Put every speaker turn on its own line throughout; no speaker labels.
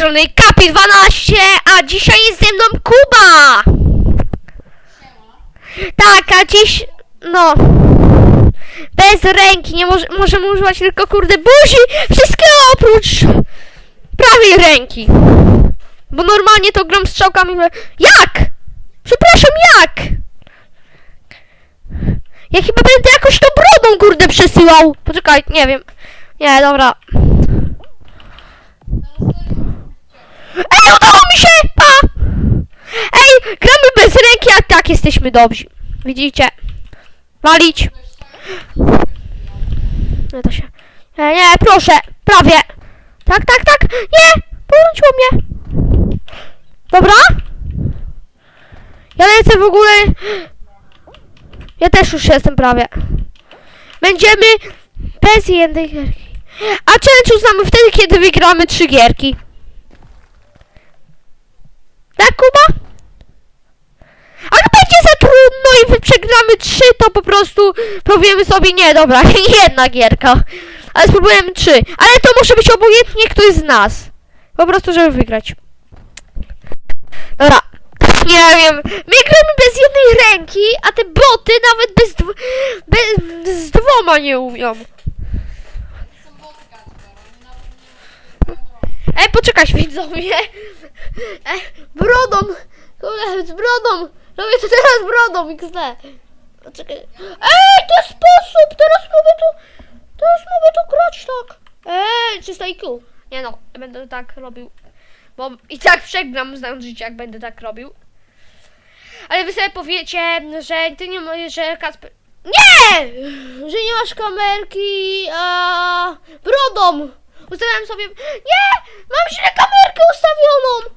strony Kapi12, a dzisiaj jest ze mną Kuba! Tak, a dziś, no, bez ręki, nie może, możemy używać tylko kurde buzi, wszystkiego oprócz prawej ręki. Bo normalnie to gram strzałkami, jak? Przepraszam, jak? Ja chyba będę jakoś tą brodą kurde przesyłał. Poczekaj, nie wiem. Nie, dobra. Ej, udało mi się! Pa! Ej, gramy bez ręki, a tak jesteśmy dobrzy. Widzicie? Walić. Nie to się. Nie, nie, proszę, prawie. Tak, tak, tak. Nie! Porzuciło mnie. Dobra? Ja lecę w ogóle. Ja też już jestem prawie. Będziemy bez jednej gierki. A challenge uznamy wtedy, kiedy wygramy trzy gierki. Tak, Kuba? A jak będzie za trudno i wy przegramy trzy, to po prostu powiemy sobie, nie, dobra, jedna gierka. Ale spróbujemy trzy. Ale to może być obojętnie ktoś z nas. Po prostu, żeby wygrać. Dobra. Nie wiem. My gramy bez jednej ręki, a te boty nawet bez, dw bez z dwoma nie umią. Ej, poczekaj, widzowie. Ej, brodą. Kurde, z brodą. Robię to teraz brodą, XD. Poczekaj. Ej, to sposób. Teraz mogę tu... Teraz mogę tu grać tak. Ej, czysto IQ. Nie no, będę tak robił. Bo i tak przegram, znając życie, jak będę tak robił. Ale wy sobie powiecie, że ty nie możesz, że Kasper... Nie! Że nie masz kamerki, a... brodą. Ustawiałem sobie... Nie! Mam źle kamerkę ustawioną!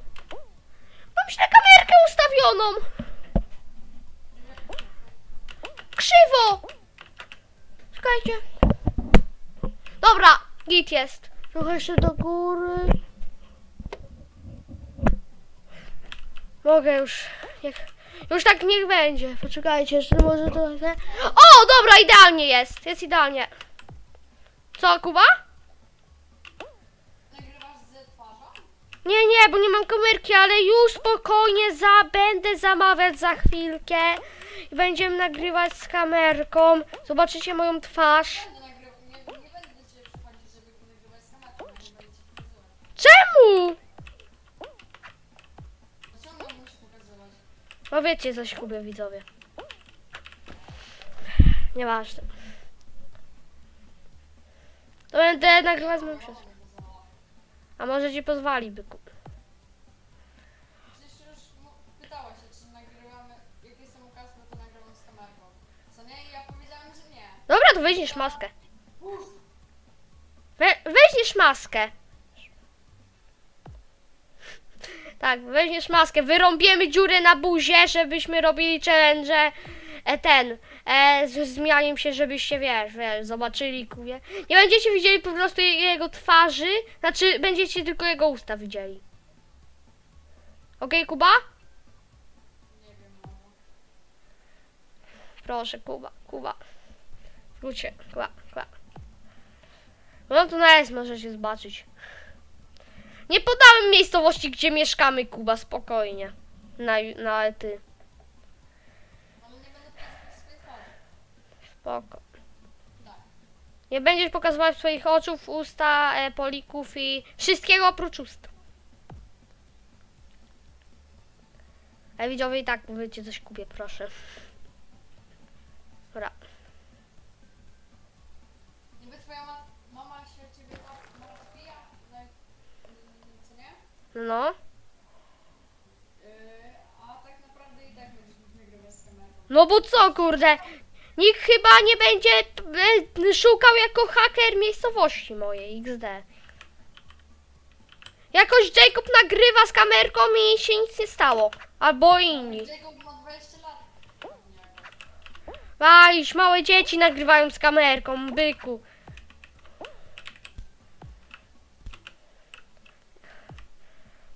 Mam źle kamerkę ustawioną! Krzywo! Czekajcie. Dobra, git jest. Trochę jeszcze do góry. Mogę już. Niech, już tak niech będzie. Poczekajcie, jeszcze może trochę. O, dobra, idealnie jest. Jest idealnie. Co, Kuba? Nie, nie, bo nie mam kamerki, ale już spokojnie za, będę zamawiać za chwilkę i będziemy nagrywać z kamerką. Zobaczycie moją twarz. Czemu? No wiecie coś, Kubie, widzowie. Nieważne. To będę nagrywać z moją siostrą. A może ci pozwali, byku.
Przecież już no, pytała się, czy nagrywamy, jak jestem u Kasper, to nagrywam z kamerką. Co nie? I ja powiedziałem, że nie.
Dobra, to weźmiesz maskę.
Uff,
We, weźmiesz maskę. Tak, weźmiesz maskę. Wyrąbiemy dziurę na buzie, żebyśmy robili challenge e, ten. E, z zmianiem się, żebyście wiesz, wiesz, zobaczyli kubie. Nie będziecie widzieli po prostu je- jego twarzy, znaczy będziecie tylko jego usta widzieli. Okej, Kuba? Proszę, Kuba, Kuba. Wróćcie, Kuba, Kuba. No to na jest możecie zobaczyć. Nie podałem miejscowości, gdzie mieszkamy, Kuba, spokojnie. Na, na ty,
Ale nie będę pokazywać swojej twarzy.
Spoko.
Tak.
Nie będziesz pokazywać swoich oczów, usta, e, polików i wszystkiego oprócz ust. Ale widzowie i tak powiecie coś Kubie, proszę. Dobra.
Niby twoja ma... mama się o ciebie martwi, mm, co nie?
No.
Yy, a tak naprawdę i tak będziesz mógł nagrywać z kamerą.
No bo co, kurde? Nikt chyba nie będzie e, szukał jako haker miejscowości mojej XD. Jakoś Jacob nagrywa z kamerką i się nic nie stało. Albo inni.
Jacob ma 20 lat. Jakoś.
Walisz, małe dzieci nagrywają z kamerką, byku.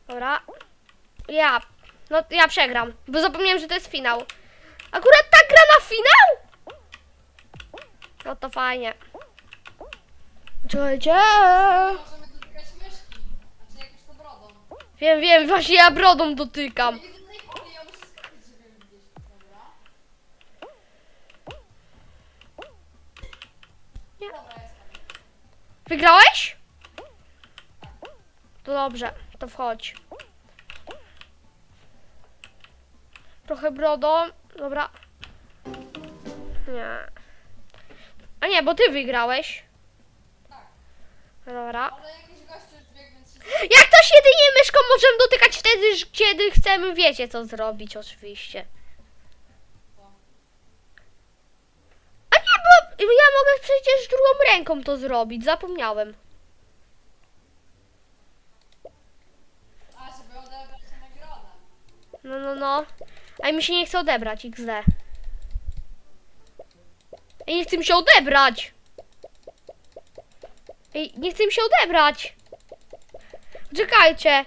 Dobra. Ja. No, ja przegram, bo zapomniałem, że to jest finał. Akurat ta gra na finał? No to fajnie. Czekajcie.
Możemy dotykać myszki. Znaczy jakąś to brodą.
Wiem, wiem, właśnie ja brodą dotykam.
Nie widzę tej kuli, ja muszę skakać, żeby ją widzieć. Dobra.
Nie.
Dobra, jestem.
Wygrałeś? To dobrze, to wchodź. Trochę brodą, dobra. Nie. A nie, bo ty wygrałeś.
Tak.
Dobra.
Ale jakiś gościu biegł, więc się...
Jak ktoś jedynie myszką możemy dotykać wtedy, kiedy chcemy, wiecie co zrobić oczywiście. A nie, bo ja mogę przecież drugą ręką to zrobić, zapomniałem.
A, żeby odebrać nagrodę.
No, no, no. A mi się nie chce odebrać, XD. Ej, nie chce mi się odebrać! Ej, nie chce mi się odebrać! Czekajcie.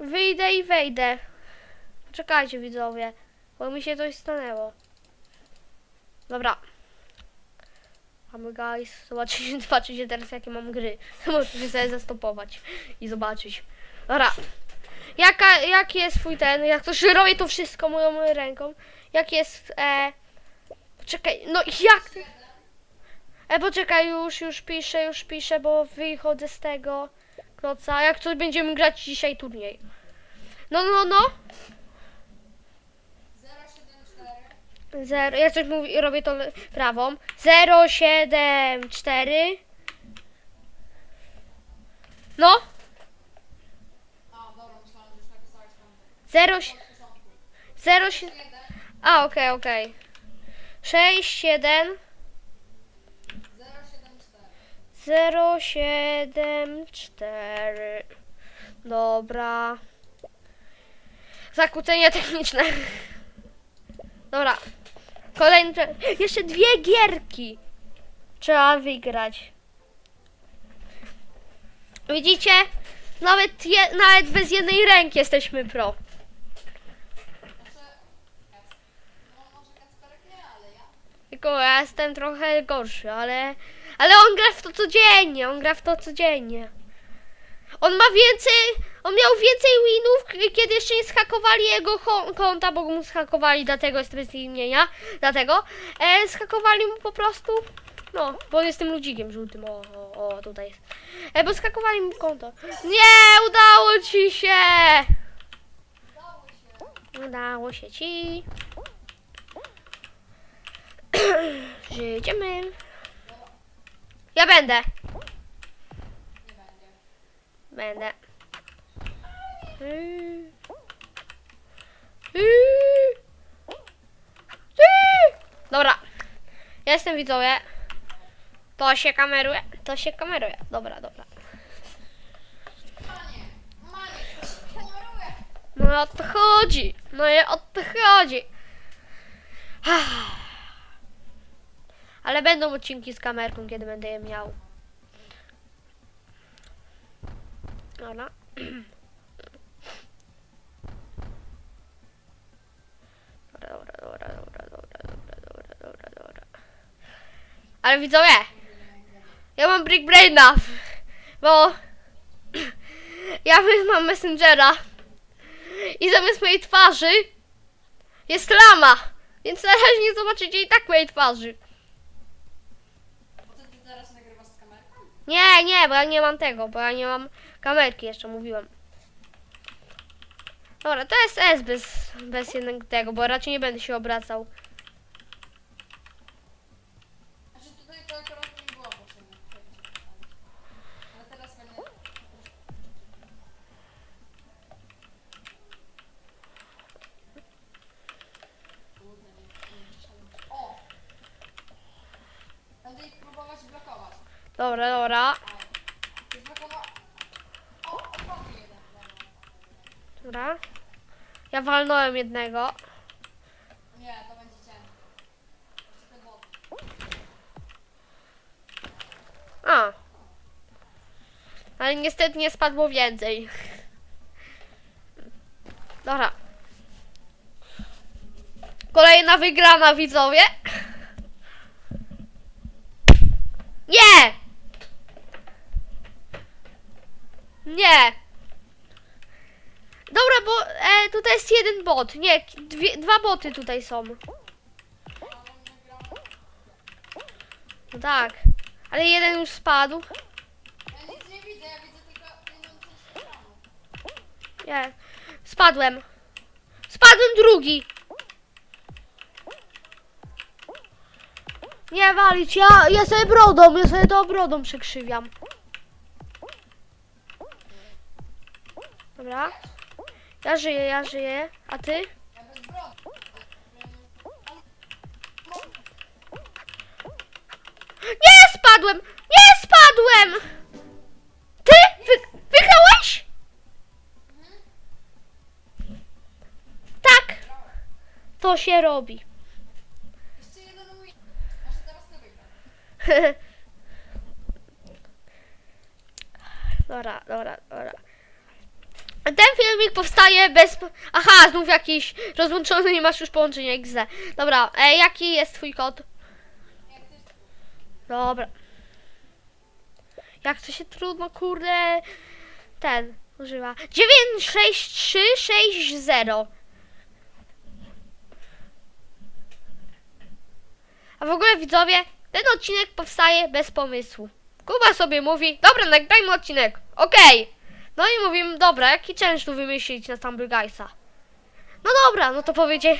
Wyjdę i wejdę. Czekajcie, widzowie. Bo mi się coś stanęło. Dobra. Mamy guys. Zobaczycie, zobaczycie teraz jakie mam gry. Możecie sobie zastopować i zobaczyć. Dobra. Jaka, jaki jest twój ten? Jak to robię to wszystko moją ręką. Jak jest. E, Czekaj, no jak? E, bo czekaj, już, już piszę, już piszę, bo wychodzę z tego kloca. Jak coś będziemy grać dzisiaj turniej. No, no, no. 0, ja coś mówię, robię to prawą.
0, 7, 4. No.
0, 0,
7.
A, okej, okay, okej. Okay. 6, 7.
074
074. Dobra. Zakłócenie techniczne. Dobra. Kolejne. Jeszcze dwie gierki. Trzeba wygrać. Widzicie? Nawet, je, nawet bez jednej ręki jesteśmy pro.
Znaczy, Kac... No może Kacperek nie, ale ja.
Tylko ja jestem trochę gorszy, ale. Ale on gra w to codziennie, on gra w to codziennie. On ma więcej. On miał więcej winów, kiedy jeszcze nie schakowali jego ko- konta, bo mu schakowali, dlatego jest bez imienia. Dlatego. E, schakowali mu po prostu. No, bo on jest tym ludzikiem żółtym. O, o, o tutaj jest. E, bo schakowali mu konto. Nie, udało ci się!
Udało się.
Udało ci. Żyjemy. Ja będę. Będę. Yy. Yy. Yy. Dobra. Jestem widzowie. To się kameruje. To się kameruje. Dobra, dobra. No o to chodzi. No i o to chodzi. Ale będą odcinki z kamerką, kiedy będę je miał. Dobra. Dobra, dobra, dobra, dobra, dobra, dobra, dobra, dobra, dobra. Ale widzowie, ja mam Brick Braina, bo ja mam Messengera i zamiast mojej twarzy jest lama, więc na razie nie zobaczycie i tak mojej twarzy.
Bo ty, ty teraz nagrywasz z kamerką?
Nie, nie, bo ja nie mam tego, bo ja nie mam kamerki jeszcze, mówiłem. Dobra, to jest S bez, bez jednego tego, bo raczej nie będę się obracał.
Znaczy tutaj to akurat nie było potrzebne. Ale teraz będę... Kurde, nie, nie przyszedłem. O! Będę ich próbować blokować.
Dobra, dobra.
Dobra.
Ja walnąłem jednego.
Nie, to będzie ciężko.
A. Ale niestety nie spadło więcej. Dobra. Kolejna wygrana, widzowie. Nie! Nie! tutaj jest jeden bot. Nie, dwie, dwa boty tutaj są. No tak. Ale jeden już spadł.
Ja nic nie widzę, ja widzę tylko.
Nie. Spadłem. Spadłem drugi. Nie walić, ja, ja sobie brodą, ja sobie to brodą przekrzywiam. Dobra. Ja żyję, ja żyję. A ty? Nie, spadłem! Nie, spadłem! Ty? Wy, wygrałeś? Tak. To się robi. Dobra, dobra, dobra. Ten filmik powstaje bez... Aha, znów jakiś rozłączony, nie masz już połączenia XD. Dobra, e, jaki jest twój kod? Dobra. Jak to się trudno, kurde... Ten używa. 96360. A w ogóle widzowie, ten odcinek powstaje bez pomysłu. Kuba sobie mówi, dobra, nagrajmy odcinek. Okej. No i mówimy, dobra, jaki challenge tu wymyślić na Stumble Guysa? No dobra, no to powiedzie...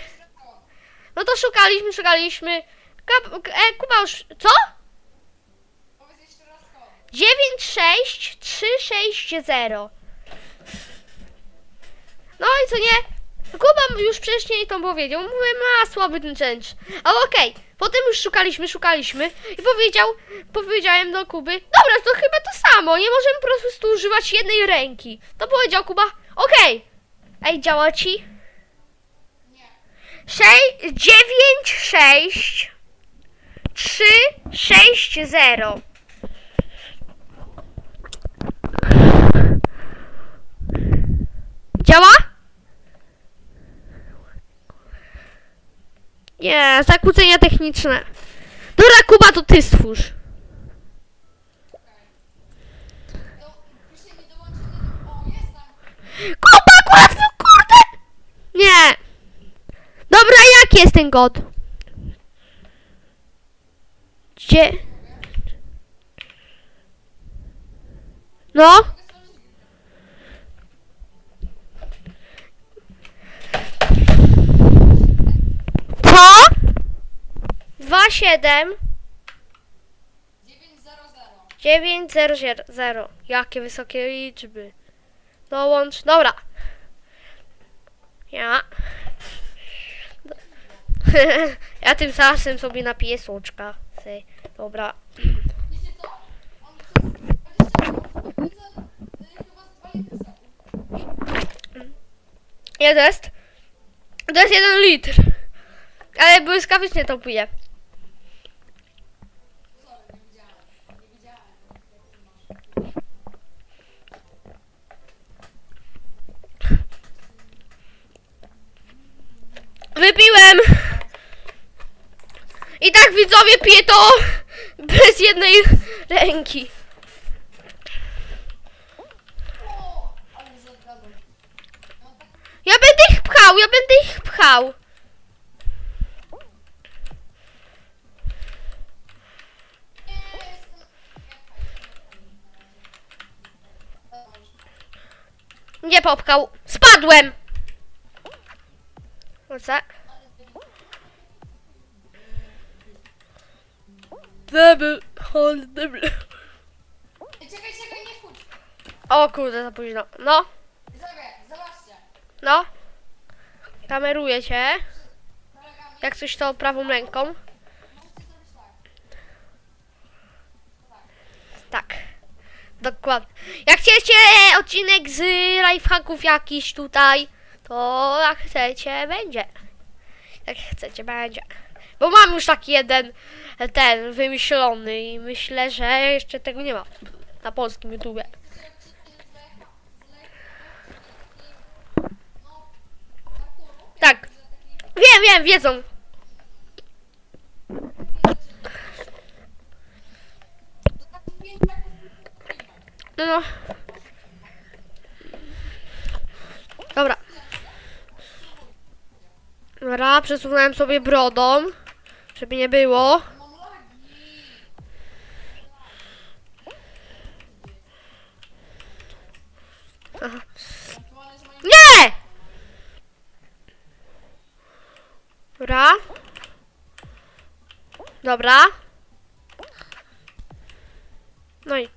No to szukaliśmy, szukaliśmy. Kap, e, Kuba już... Co?
Powiedz jeszcze raz kod.
96360. No i co nie? Kuba już wcześniej to powiedział. Mówiłem, a słaby ten challenge. Ale okej. Potem już szukaliśmy, szukaliśmy i powiedział, powiedziałem do Kuby, dobra, to chyba to samo, nie możemy po prostu używać jednej ręki. To powiedział Kuba, okej. Ej, działa ci?
Nie.
6, 9, 6, 3, 6, 0. Działa? Nie, zakłócenia techniczne. Dobra, Kuba, to ty stwórz. Kuba, akurat wy- kurde! Nie. Dobra, jaki jest ten kod? Gdzie? No?
Mogę stworzyć grę.
Co? 2, 7,
900.
9, 0, 0. Jakie wysokie liczby. Dołącz. Dobra. Ja. ja tymczasem sobie napiję słoczka. Sy. Dobra.
Wiecie co? On przez 20 minut widzę, chyba z 2 litry soku.
Ile to jest? To jest jeden litr. Ale błyskawicznie to piję.
Sorry, nie widziałem. Nie widziałem, jak ty masz.
Wypiłem! I tak widzowie piję to bez jednej ręki. Ja będę ich pchał, ja będę ich pchał.
nie
popchał. Spadłem! No? Debil, hold.
Ej, Czekaj, czekaj, nie wchodź.
O kurde, za późno. No,
Widzowie, zobaczcie.
no. Kameruję cię. Jak coś to prawą ręką.
możecie zrobić tak.
Tak. Dokładnie. Jak chcecie odcinek z lifehacków jakiś tutaj, to jak chcecie, będzie. Jak chcecie, będzie. Bo mam już taki jeden, ten wymyślony i myślę, że jeszcze tego nie ma na polskim YouTubie. Tak. Wiem, wiem, wiedzą. No, no. Dobra. Dobra, przesunąłem sobie brodą, żeby nie było. Aha. Nie! Dobra. Dobra. No i.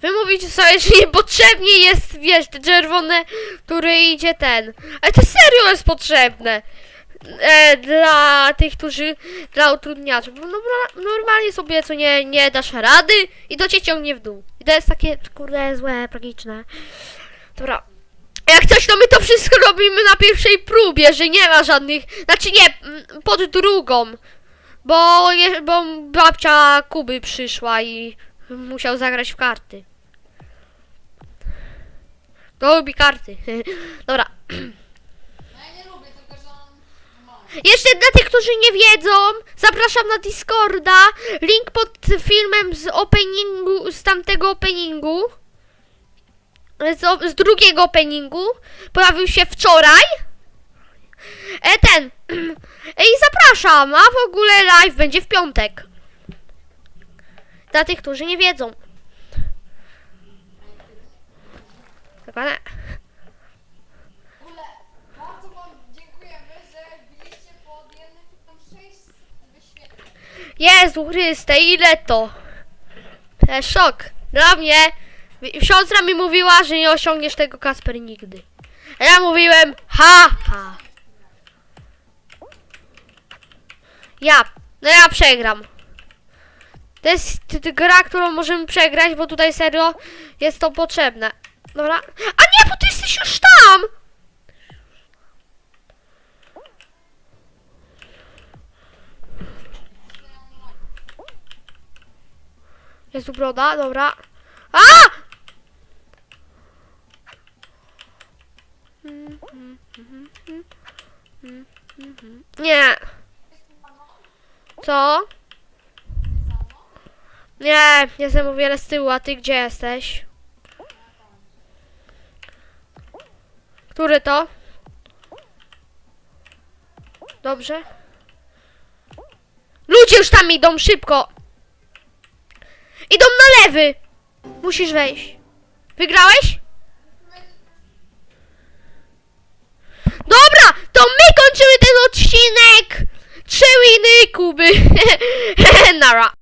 Wy mówicie sobie, że niepotrzebnie jest, wiesz, te czerwone, który idzie ten. Ale to serio jest potrzebne. E, dla tych, którzy, dla utrudniaczy. Bo norma- normalnie sobie co nie, nie dasz rady i to cię ciągnie w dół. I to jest takie, kurde, złe, tragiczne. Dobra. Jak coś, to my to wszystko robimy na pierwszej próbie, że nie ma żadnych, znaczy nie, pod drugą. Bo, je, bo babcia Kuby przyszła i musiał zagrać w karty. To lubi karty. Dobra.
No ja nie lubię, tylko że on... Mam.
Jeszcze dla tych, którzy nie wiedzą, zapraszam na Discorda. Link pod filmem z openingu, z tamtego openingu. Z, z drugiego openingu. Pojawił się wczoraj. E, ten. I zapraszam, a w ogóle live będzie w piątek. Dla tych, którzy nie wiedzą. Dokładnie.
W ogóle bardzo wam dziękujemy, że byliście pod jednym filmem 600 wyświetleń.
Jezu Chryste, ile to? Jest szok. Dla mnie, siostra mi mówiła, że nie osiągniesz tego Kasper nigdy. A ja mówiłem, ha, ha. Ja, no ja przegram. To jest gra, którą możemy przegrać, bo tutaj serio jest to potrzebne. Dobra. A nie, bo ty jesteś już tam! Jest broda, dobra. A! Nie. Co? Nie, jestem o wiele z tyłu, a ty gdzie jesteś? Który to? Dobrze. Ludzie już tam idą, szybko. Idą na lewy. Musisz wejść. Wygrałeś? Dobra, to my kończymy ten odcinek. Trzy winy Kuby. Nara.